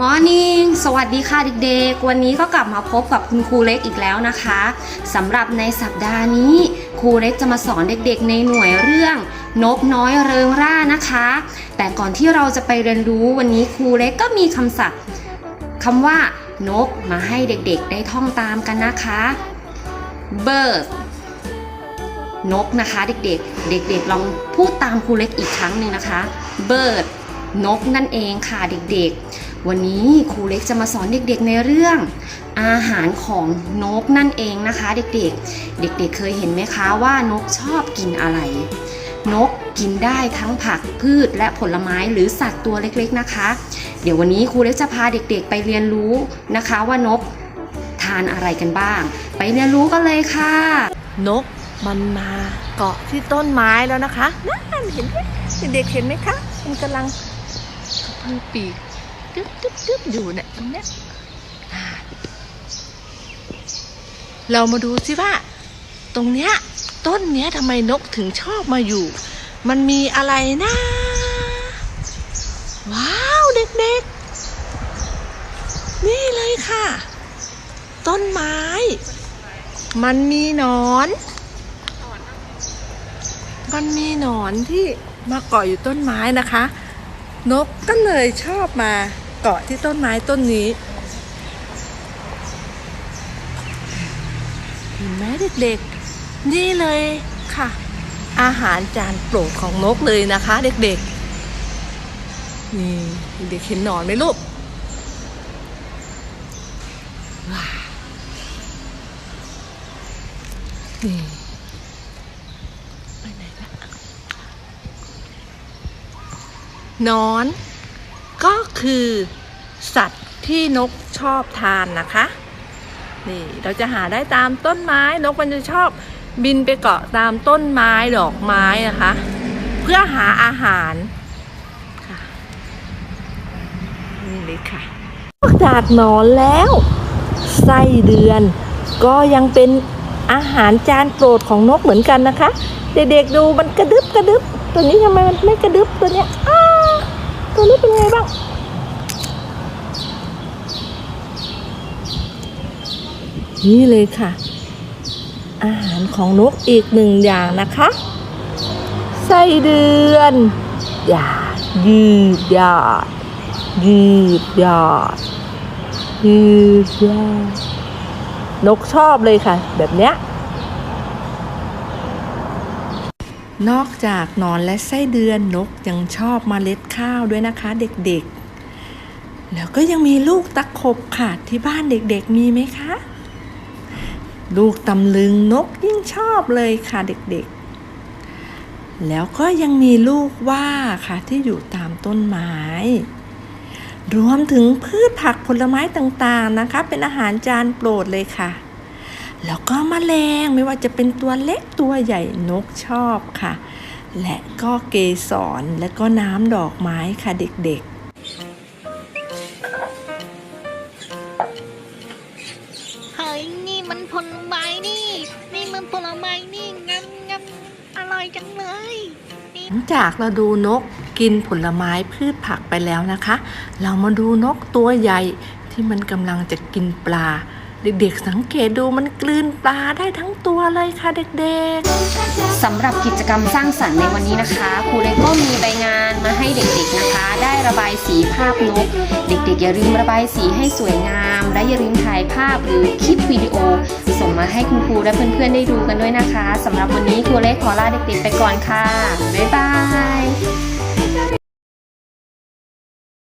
มอร์นิ่งสวัสดีค่ะเด็กๆ วันนี้ก็กลับมาพบกับคุณครูเล็กอีกแล้วนะคะสำหรับในสัปดาห์นี้ ครูเล็กจะมาสอนเด็กๆ ในหน่วยเรื่อง นกน้อยเริงร่านะคะ แต่ก่อนที่เราจะไปเรียนรู้วันนี้ครูเล็กก็มีคำศัพท์คำว่านกมาให้เด็กๆ ได้ท่องตามกันนะคะ bird นกนะคะเด็กๆ เด็กๆ ลองพูดตามครูเล็กอีกครั้งหนึ่งนะคะ bird นกนั่นเองค่ะเด็กๆ วันนี้ครูเล็กจะมาสอนเด็กๆในเรื่อง อาหารของนกนั่นเองนะคะ เด็กๆ เด็กๆ เคยเห็นไหมคะว่านกชอบกินอะไร นกกินได้ทั้งผักพืชและผลไม้หรือสัตว์ตัวเล็กๆนะคะ เดี๋ยววันนี้ครูเล็กจะพาเด็กๆ ไปเรียนรู้นะคะว่านกทานอะไรกันบ้าง ไปเรียนรู้กันเลยค่ะ นกมันมาเกาะที่ต้นไม้แล้วนะคะนั่นเห็นไหมเด็กเห็นไหมคะ มันกำลังกระพือปีก ดึ๊บดึ๊บดึ๊บอยู่เนี่ยตรงเนี้ยเรามาดูสิว่า ตรงเนี้ยต้นเนี้ยทำไมนกถึงชอบมาอยู่ มันมีอะไรนะ ว้าวเด็กๆ นี่เลยค่ะ ต้นไม้ มันมีหนอน มันมีหนอนที่มาเกาะอยู่ต้นไม้นะคะ นกก็เลยชอบมา เกาะที่ต้นไม้ต้นนี้เห็นไหมเด็กๆ นี่เลยค่ะ อาหารจานโปรดของนกเลยนะคะ เด็กๆ นี่เด็กเห็นหนอนไหมลูกว้าวนี่ไปไหนละนอน คือ สัตว์ที่นกชอบทานนะคะ นี่เราจะหาได้ตามต้นไม้นกมันจะชอบบินไปเกาะตามต้นไม้ดอกไม้นะคะ เพื่อหาอาหารค่ะนี่เลยค่ะนอกจากหนอนแล้วไส้เดือน ก็ยังเป็นอาหารจานโปรดของนกเหมือนกันนะคะ เด็กๆดูมันกระดึบกระดึบตัวนี้ทำไมมันไม่กระดึบตัวเนี้ยตัวนี้เป็นไงบ้าง นี่เลยค่ะ อาหารของนกอีกหนึ่งอย่างนะคะไส้เดือนหยาดยืดหยาดยืดหยาดยืดหยาดนกชอบเลยค่ะ แบบเนี้ยนอกจากนอนและไส้เดือนนกยังชอบมเมล็ดข้าวด้วยนะคะ เด็กๆ แล้วก็ยังมีลูกตะขบค่ะ ที่บ้านเด็กๆมีไหมคะ ลูกตำลึงนกยิ่งชอบเลยค่ะเด็กๆ แล้วก็ยังมีลูกว่าค่ะที่อยู่ตามต้นไม้ รวมถึงพืชผักผลไม้ต่างๆนะคะ เป็นอาหารจานโปรดเลยค่ะ แล้วก็มแมลงไม่ว่าจะเป็นตัวเล็กตัวใหญ่นกชอบค่ะ และก็เกสรและก็น้ำดอกไม้ค่ะเด็กๆ มันผลไม้นี่ นี่มันผลไม้นี่งั้นงั้นอร่อยจังเลยหลังจากเราดูนกกินผลไม้พืชผักไปแล้วนะคะ เรามาดูนกตัวใหญ่ที่มันกำลังจะกินปลา เด็กๆ สังเกตดูมันกลืนปลาได้ทั้งตัวเลยค่ะเด็กๆสำหรับกิจกรรมสร้างสรรค์ในวันนี้นะคะครูเล็กก็มีใบงานมาให้เด็กๆนะคะ ได้ระบายสีภาพนก เด็กๆ อย่าลืมระบายสีให้สวยงาม และอย่าลืมถ่ายภาพหรือคลิปวิดีโอ ส่งมาให้คุณครูและเพื่อนๆได้ดูกันด้วยนะคะสำหรับวันนี้ครูเล็กขอลาเด็กๆไปก่อนค่ะบ๊ายบาย